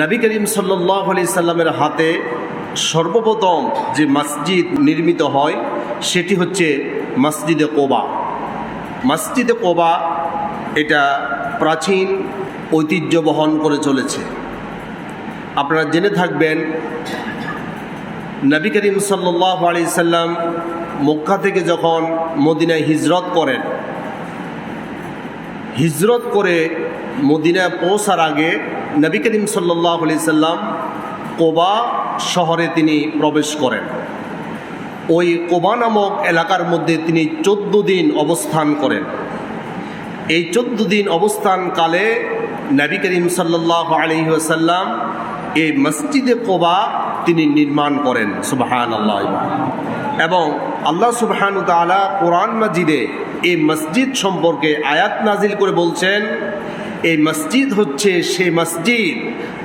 নবী করিম সাল্লাহ আলি সাল্লামের হাতে সর্বপ্রথম যে মসজিদ নির্মিত হয়, সেটি হচ্ছে মসজিদে কোবা। মসজিদে কোবা এটা প্রাচীন ঐতিহ্য বহন করে চলেছে। আপনারা জেনে থাকবেন, নবী করিম সাল্লাহ আলি সাল্লাম মক্কা থেকে যখন মদিনায় হিজরত করেন হিজরত করে মদিনায় পৌঁছার আগে নবী করিম সাল্লাহ আলি সাল্লাম কোবা শহরে তিনি প্রবেশ করেন। ওই কোবা নামক এলাকার মধ্যে তিনি চোদ্দ দিন অবস্থান করেন। এই চোদ্দ দিন অবস্থানকালে নবী করিম সাল্লাহ আলি সাল্লাম এই মসজিদে কোবা তিনি নির্মাণ করেন সুবাহান আল্লাহ এবং আল্লাহ সুবহান তালা কোরআন মাজিদে এই মসজিদ সম্পর্কে আয়াত নাজিল করে বলছেন, এই মসজিদ হচ্ছে সে মসজিদ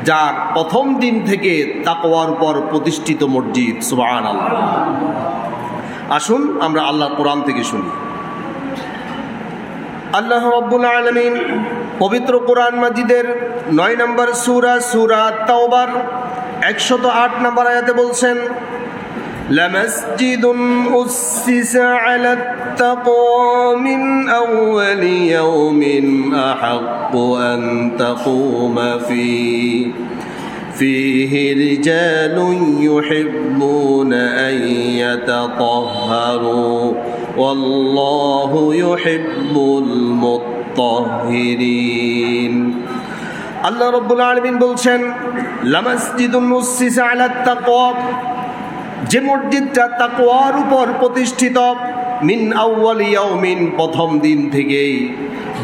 যার প্রথম দিন থেকে তাকওয়ার উপর প্রতিষ্ঠিত মসজিদ সুবাহান আল্লাহ আসুন আমরা আল্লাহ কোরআন থেকে শুনি। আল্লাহ রব্বুল আলমিন পবিত্র কোরআন মাজিদের নয় নম্বর সুরা সুরা তাওবার একশত আট নম্বর আয়াতে বলছেন لمسجد أسس على التقوى من أول يوم أحق أن تقوم فيه فيه رجال يحبون أن يتطهروا والله يحب المطهرين আল্লাহ রব্বুল আলমিন বলছেন আলা যে মসজিদটা তাকওয়ার উপর প্রতিষ্ঠিত মিন আউয়াল প্রথম দিন থেকেই।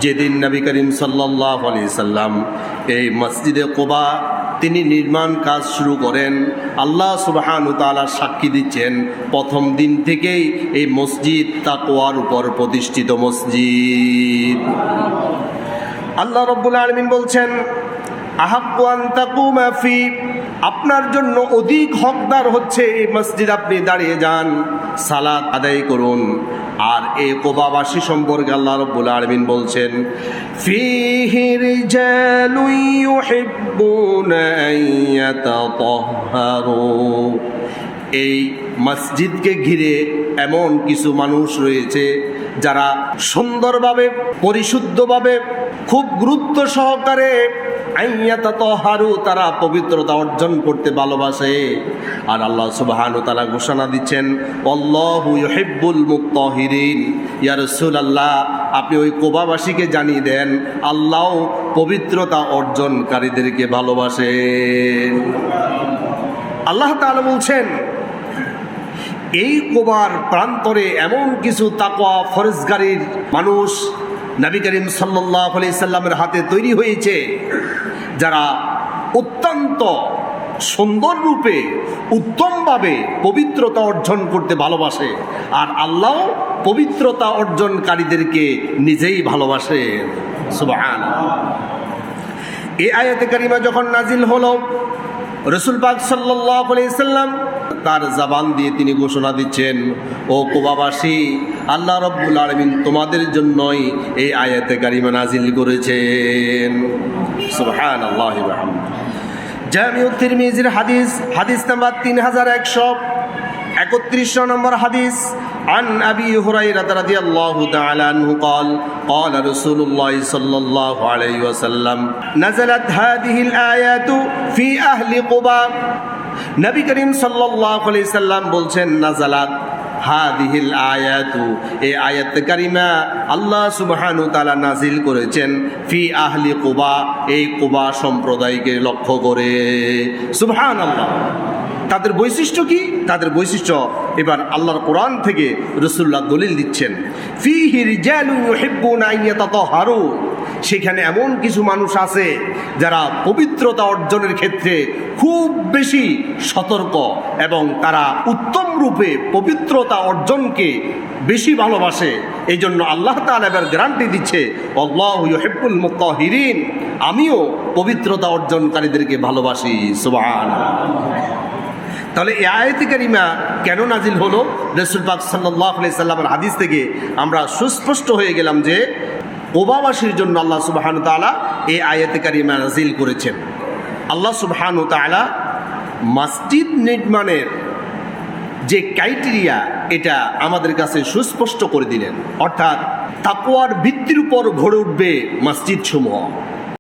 যেদিন নবী করিম সাল্লাল্লাহু আলাইহি সাল্লাম এই মসজিদে কোবা, তিনি নির্মাণ কাজ শুরু করেন। আল্লাহ সুবহানু তাআলা সাক্ষী দিচ্ছেন, প্রথম দিন থেকেই এই মসজিদ তাকওয়ার উপর প্রতিষ্ঠিত মসজিদ। আল্লাহ রব্বুল আলমিন বলছেন আপনার জন্য অধিক হকদার হচ্ছে এই মসজিদ আপনি দাঁড়িয়ে যান, সালাত আদায় করুন। আর এই কোবাবাসী সম্পর্কে আল্লাহ রব্বুল আলমিন বলছেন, ফিহি রিজালুন ইউহিব্বুনা এই মসজিদকে ঘিরে এমন কিছু মানুষ রয়েছে যারা সুন্দরভাবে, পরিশুদ্ধভাবে, খুব গুরুত্ব সহকারে তারা পবিত্রতা অর্জন করতে ভালোবাসে। আর আল্লাহ সুবাহানু তারা ঘোষণা দিচ্ছেন অল্লাহু ইউহিব্বুল মুক্তাহিরিন ইয়া রাসূলুল্লাহ, আপনি ওই কোবাবাসীকে জানিয়ে দেন, আল্লাহ পবিত্রতা অর্জনকারীদেরকে ভালোবাসেন। আল্লাহ তাআলা বলছেন, এই কোবার প্রান্তরে এমন কিছু তাকওয়া ফরেজগারির মানুষ নবী করিম সাল্লাহ আলি সাল্লামের হাতে তৈরি হয়েছে। যারা অত্যন্ত সুন্দর রূপে, উত্তমভাবে পবিত্রতা অর্জন করতে ভালোবাসে, আর আল্লাহ পবিত্রতা অর্জনকারীদেরকে নিজেই ভালোবাসে। সুবাহান। এই আয়াতে কারিমা যখন নাজিল হলো, রসুল পাক সাল্লাম তার জবান দিয়ে তিনি ঘোষণা দিচ্ছেন, ও কোবাবাসী, আল্লাহ রব্বুল আলমিন তোমাদের জন্যই এই আয়াতে কারিমা নাজিল করেছেন। সুবহান আল্লাহ জামিউ তিরমিজির হাদিস হাদিস নাম্বার তিন হাজার একশো একত্রিশ নম্বর হাদিস عن أبي هريرة رضي الله تعالى عنه قال قال رسول الله صلى الله عليه وسلم نزلت هذه الآيات في أهل قباء নবী করিম সাল্লাল্লাহু আলাইহি সাল্লাম বলছেন নাজালাত হাদিহিল আয়াতু। এই আয়াত কারিমা আল্লাহ সুবহানু তাআলা নাজিল করেছেন ফি আহলি কুবা। এই কুবা সম্প্রদায়কে লক্ষ্য করে। সুবহানাল্লাহ। তাদের বৈশিষ্ট্য কি? তাদের বৈশিষ্ট্য, এবার আল্লাহর কোরআন থেকে রসুল্লাহ দলিল দিচ্ছেন। ফি হিরজালু ইউহিব্বুনা আইয়াতাতাহারু সেখানে এমন কিছু মানুষ আছে যারা পবিত্রতা অর্জনের ক্ষেত্রে খুব বেশি সতর্ক এবং তারা উত্তম রূপে পবিত্রতা অর্জনকে বেশি ভালোবাসে। এই জন্য আল্লাহ তাআলা এবার গ্যারান্টি দিচ্ছে, আল্লাহ ইউহিব্বুল মুত্তাহিরিন, আমিও পবিত্রতা অর্জনকারীদেরকে ভালোবাসি। সুবহানাল্লাহ। তাহলে এ আয়তি কারিমা কেন নাজিল হলো? রসুল পাক সাল্লাহ সাল্লামের হাদিস থেকে আমরা সুস্পষ্ট হয়ে গেলাম যে ওবাবাসীর জন্য আল্লাহ সুবাহান তালা এই আয়াতে কারিমা নাজিল করেছেন। আল্লাহ সুবহানু তালা মসজিদ নির্মাণের যে ক্রাইটেরিয়া, এটা আমাদের কাছে সুস্পষ্ট করে দিলেন। অর্থাৎ তাকোয়ার ভিত্তির উপর গড়ে উঠবে মসজিদ সমূহ